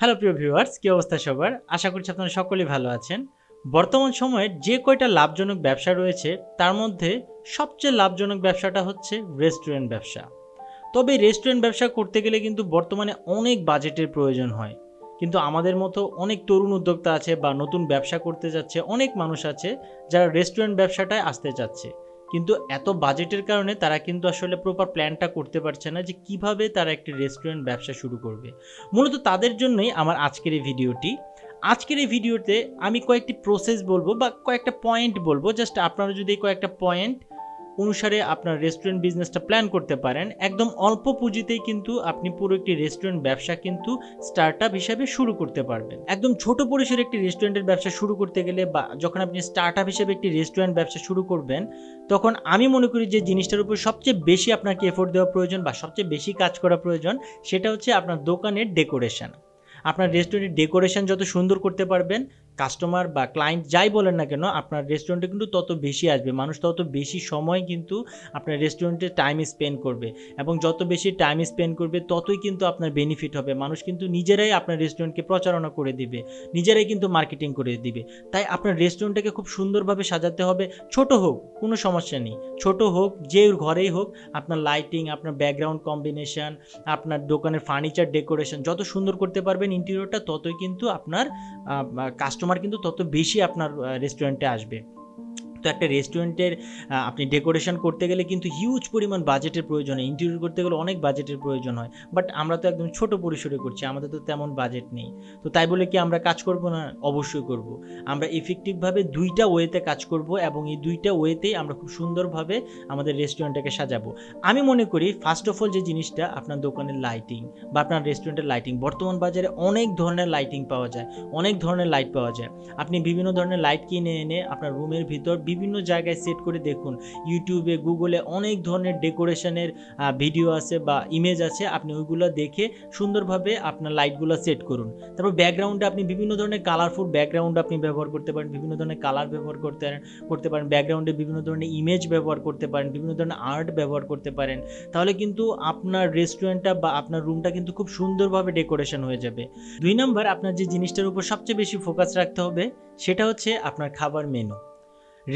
Hello প্রিয় viewers কী অবস্থা সবার? আশা করছি আপনারা সকলেই ভালো আছেন। বর্তমান সময়ে যে কয়টা লাভজনক ব্যবসা রয়েছে, তার মধ্যে সবচেয়ে লাভজনক ব্যবসাটা হচ্ছে রেস্টুরেন্ট ব্যবসা। তবে রেস্টুরেন্ট ব্যবসা করতে গেলে কিন্তু বর্তমানে অনেক বাজেটের প্রয়োজন হয়। কিন্তু আমাদের মতো অনেক তরুণ উদ্যোক্তা আছে বা নতুন ব্যবসা করতে যাচ্ছে, অনেক মানুষ আছে যারা রেস্টুরেন্ট ব্যবসাটায় আসতে চাচ্ছে। কিন্তু এত বাজেটের কারণে তারা কিন্তু আসলে প্রপার প্ল্যানটা করতে পারছে না যে কীভাবে তারা একটি রেস্টুরেন্ট ব্যবসা শুরু করবে। মূলত তাদের জন্যই আমার আজকের এই ভিডিওটি। আজকের এই ভিডিওতে আমি কয়েকটি প্রসেস বলব বা কয়েকটা পয়েন্ট বলব। জাস্ট আপনারা যদি কয়েকটা পয়েন্ট অনুসারে আপনার রেস্টুরেন্ট বিজনেসটা প্ল্যান করতে পারেন। একদম অল্প পুঁজিতেই কিন্তু আপনি পুরো একটি রেস্টুরেন্ট ব্যবসা কিন্তু স্টার্ট আপ হিসাবে শুরু করতে পারবেন। একদম ছোট পরিসরে একটি রেস্টুরেন্টের ব্যবসা শুরু করতে গেলে বা যখন আপনি স্টার্ট আপ হিসেবে একটি রেস্টুরেন্ট ব্যবসা শুরু করবেন, তখন আমি মনে করি যে জিনিসটার উপর সবচেয়ে বেশি আপনাকে এফোর্ট দেওয়া প্রয়োজন বা সবচেয়ে বেশি কাজ করা প্রয়োজন, সেটা হচ্ছে আপনার দোকানের ডেকোরেশন আপনার রেস্টুরেন্টের ডেকোরেশন যত সুন্দর করতে পারবেন কাস্টমার বা ক্লায়েন্ট যাই বলেন না কেন, আপনার রেস্টুরেন্টে কিন্তু তত বেশি আসবে। মানুষ তত বেশি সময় কিন্তু আপনার রেস্টুরেন্টে টাইম স্পেন্ড করবে। এবং যত বেশি টাইম স্পেন্ড করবে, ততই কিন্তু আপনার বেনিফিট হবে। মানুষ কিন্তু নিজেরাই আপনার রেস্টুরেন্টকে প্রচারণা করে দিবে। নিজেরাই কিন্তু মার্কেটিং করে দিবে। তাই আপনার রেস্টুরেন্টটাকে খুব সুন্দরভাবে সাজাতে হবে। ছোট হোক, কোনো সমস্যা নেই। ছোট হোক, যে ঘরেই হোক, আপনার লাইটিং আপনার ব্যাকগ্রাউন্ড কম্বিনেশন আপনার দোকানের ফার্নিচার ডেকোরেশন যত সুন্দর করতে পারবেন ইন্টেরিয়রটা ততই কিন্তু আপনার কাস্টমার কিন্তু তত বেশি আপনার রেস্টুরেন্টে আসবে। তো একটা রেস্টুরেন্টের আপনি ডেকোরেশন করতে গেলে কিন্তু হিউজ পরিমাণ বাজেটের প্রয়োজন হয়। ইন্টেরিয়র করতে গেলে অনেক বাজেটের প্রয়োজন হয়। বাট আমরা তো একদম ছোট পরিসরে করছি, আমাদের তো তেমন বাজেট নেই। তো তাই বলে কি আমরা কাজ করব না? অবশ্যই করব। আমরা ইফেক্টিভভাবে দুইটা ওয়েতে কাজ করব এবং এই দুইটা ওয়েতেই আমরা খুব সুন্দরভাবে আমাদের রেস্টুরেন্টটাকে সাজাবো। আমি মনে করি ফার্স্ট অফ অল যে জিনিসটা, আপনার দোকানের লাইটিং বা আপনার রেস্টুরেন্টের লাইটিং বর্তমান বাজারে অনেক ধরনের লাইটিং পাওয়া যায়, অনেক ধরনের লাইট পাওয়া যায়। আপনি বিভিন্ন ধরনের লাইট কিনে এনে আপনার রুমের ভিতর বিভিন্ন জায়গায় সেট করে দেখুন। ইউটিউবে গুগলে অনেক ধরনের ডেকোরেশনের ভিডিও আছে বা ইমেজ আছে। আপনি ওইগুলো দেখে সুন্দরভাবে আপনার লাইটগুলো সেট করুন। তারপর ব্যাকগ্রাউন্ডে আপনি বিভিন্ন ধরনের কালারফুল ব্যাকগ্রাউন্ড আপনি ব্যবহার করতে পারেন, বিভিন্ন ধরনের কালার ব্যবহার করতে পারেন করতে পারেন ব্যাকগ্রাউন্ডে বিভিন্ন ধরনের ইমেজ ব্যবহার করতে পারেন, বিভিন্ন ধরনের আর্ট ব্যবহার করতে পারেন। তাহলে কিন্তু আপনার রেস্টুরেন্টটা বা আপনার রুমটা কিন্তু খুব সুন্দরভাবে ডেকোরেশন হয়ে যাবে। দুই নম্বর আপনার যে জিনিসটার উপর সবচেয়ে বেশি ফোকাস রাখতে হবে, সেটা হচ্ছে আপনার খাবার মেনু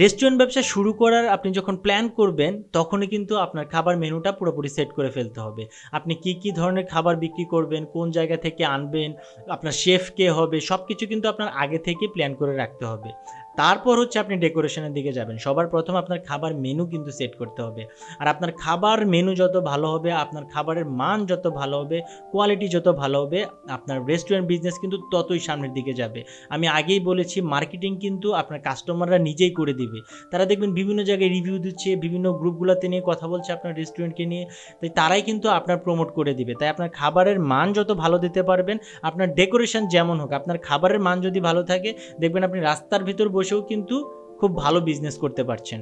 রেস্টুরেন্ট ব্যবসা শুরু করার আপনি যখন প্ল্যান করবেন, তখনই কিন্তু আপনার খাবার মেনুটা পুরোপুরি সেট করে ফেলতে হবে। আপনি কি কি ধরনের খাবার বিক্রি করবেন, কোন জায়গা থেকে আনবেন, আপনার শেফ কে হবে সব কিছু কিন্তু আপনার আগে থেকে প্ল্যান করে রাখতে হবে। তারপর হচ্ছে আপনি ডেকোরেশনের দিকে যাবেন। সবার প্রথম আপনার খাবার মেনু কিন্তু সেট করতে হবে। আর আপনার খাবার মেনু যত ভালো হবে, আপনার খাবারের মান যত ভালো হবে কোয়ালিটি যত ভালো হবে, আপনার রেস্টুরেন্ট বিজনেস কিন্তু ততই সামনের দিকে যাবে। আমি আগেই বলেছি মার্কেটিং কিন্তু আপনার কাস্টমাররা নিজেই করে দিবে। তারা দেখবেন বিভিন্ন জায়গায় রিভিউ দিচ্ছে, বিভিন্ন গ্রুপগুলোতে নিয়ে কথা বলছে আপনার রেস্টুরেন্টকে নিয়ে। তাই তারাই কিন্তু আপনার প্রমোট করে দিবে। তাই আপনার খাবারের মান যত ভালো দিতে পারবেন, আপনার ডেকোরেশন যেমন হোক, আপনার খাবারের মান যদি ভালো থাকে, দেখবেন আপনি রাস্তার ভিতর বসেও কিন্তু খুব ভালো বিজনেস করতে পারছেন।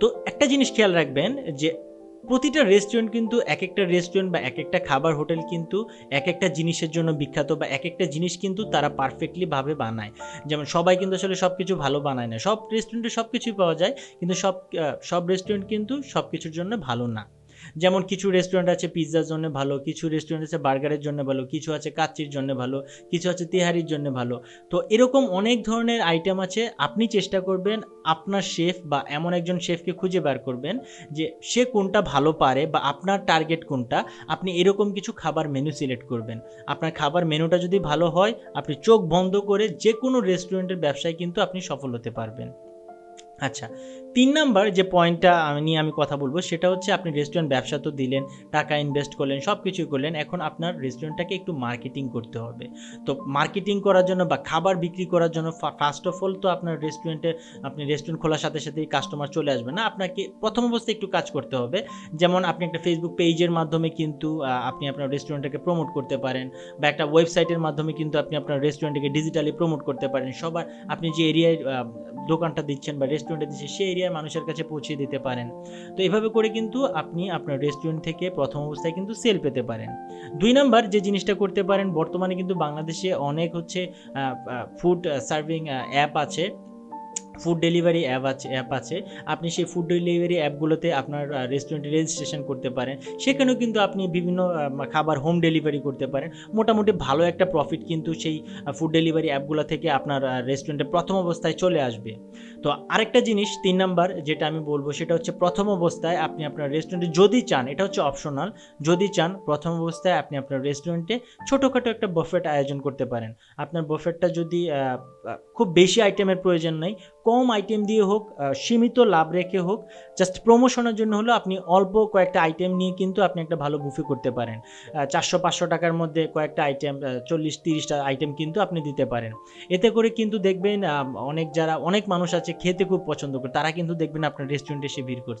তো একটা জিনিস খেয়াল রাখবেন যে প্রতিটা রেস্টুরেন্ট কিন্তু এক একটা রেস্টুরেন্ট বা এক একটা খাবার হোটেল কিন্তু এক একটা জিনিসের জন্য বিখ্যাত বা এক একটা জিনিস কিন্তু তারা পারফেক্টলি ভাবে বানায়। যেমন সবাই কিন্তু আসলে সব কিছু ভালো বানায় না। সব রেস্টুরেন্টে সব কিছুই পাওয়া যায়, কিন্তু সব সব রেস্টুরেন্ট কিন্তু সব কিছুর জন্য ভালো না। যেমন কিছু রেস্টুরেন্ট আছে পিৎজার জন্য ভালো, কিছু রেস্টুরেন্ট আছে বার্গারের জন্য ভালো, কিছু আছে কাচ্চির জন্য ভালো, কিছু আছে তেহারির জন্য ভালো। তো এরকম অনেক ধরনের আইটেম আছে, আপনি চেষ্টা করবেন আপনার শেফ বা এমন একজন শেফকে খুঁজে বার করবেন যে সে কোনটা ভালো পারে বা আপনার টার্গেট কোনটা। আপনি এরকম কিছু খাবার মেনু সিলেক্ট করবেন। আপনার খাবার মেনুটা যদি ভালো হয়, আপনি চোখ বন্ধ করে যে কোনো রেস্টুরেন্টের ব্যবসায় কিন্তু আপনি সফল হতে পারবেন। আচ্ছা তিন নাম্বার যে পয়েন্টটা নিয়ে আমি কথা বলব, সেটা হচ্ছে আপনি রেস্টুরেন্ট ব্যবসা তো দিলেন, টাকা ইনভেস্ট করলেন সব কিছুই করলেন, এখন আপনার রেস্টুরেন্টটাকে একটু মার্কেটিং করতে হবে। তো মার্কেটিং করার জন্য বা খাবার বিক্রি করার জন্য ফার্স্ট অফ অল তো আপনার রেস্টুরেন্টে আপনি রেস্টুরেন্ট খোলার সাথে সাথেই কাস্টমার চলে আসবে না, আপনাকে প্রথম অবস্থায় একটু কাজ করতে হবে। যেমন আপনি একটা ফেসবুক পেজের মাধ্যমে কিন্তু আপনি আপনার রেস্টুরেন্টটাকে প্রমোট করতে পারেন, বা একটা ওয়েবসাইটের মাধ্যমে কিন্তু আপনি আপনার রেস্টুরেন্টটাকে ডিজিটালি প্রমোট করতে পারেন। সবার, আপনি যে এরিয়ায় দোকানটা দিচ্ছেন বা রেস্টুরেন্টে দিচ্ছেন সেই এরিয়ার মানুষের কাছে পৌঁছে দিতে পারেন। তো এভাবে করে কিন্তু আপনি আপনার রেস্টুরেন্ট থেকে প্রথম অবস্থায় কিন্তু সেল পেতে পারেন। দুই নাম্বার যে জিনিসটা করতে পারেন, বর্তমানে কিন্তু বাংলাদেশে অনেক হচ্ছে ফুড সার্ভিং অ্যাপ আছে। ফুড ডেলিভারি অ্যাপ আছে অ্যাপ আছে। আপনি সেই ফুড ডেলিভারি অ্যাপগুলোতে আপনার রেস্টুরেন্টে রেজিস্ট্রেশন করতে পারেন। সেখানেও কিন্তু আপনি বিভিন্ন খাবার হোম ডেলিভারি করতে পারেন। মোটামুটি ভালো একটা প্রফিট কিন্তু সেই ফুড ডেলিভারি অ্যাপগুলো থেকে আপনার রেস্টুরেন্টে প্রথম অবস্থায় চলে আসবে। তো আরেকটা জিনিস, তিন নাম্বার যেটা আমি বলব, সেটা হচ্ছে প্রথম অবস্থায় আপনি আপনার রেস্টুরেন্টে যদি চান, এটা হচ্ছে অপশনাল যদি চান প্রথম অবস্থায় আপনি আপনার রেস্টুরেন্টে ছোটোখাটো একটা বফেট আয়োজন করতে পারেন। আপনার বফেটটা যদি খুব বেশি আইটেমের প্রয়োজন নেই। কম আইটেম দিয়ে হোক সীমিত লাভ রেখে হোক জাস্ট প্রমোশনের জন্য হলো আপনি অল্প কয়েকটা আইটেম নিয়ে কিন্তু আপনি একটা ভালো বুফে করতে পারেন। চারশো, পাঁচশো টাকার মধ্যে কয়েকটা আইটেম চল্লিশ, তিরিশটা আইটেম কিন্তু আপনি দিতে পারেন। এতে করে কিন্তু দেখবেন অনেক যারা, অনেক মানুষ আছে, খেতে খুব পছন্দ করে, তারা কিন্তু দেখবেন আপনার রেস্টুরেন্টে এসে ভিড় করছে।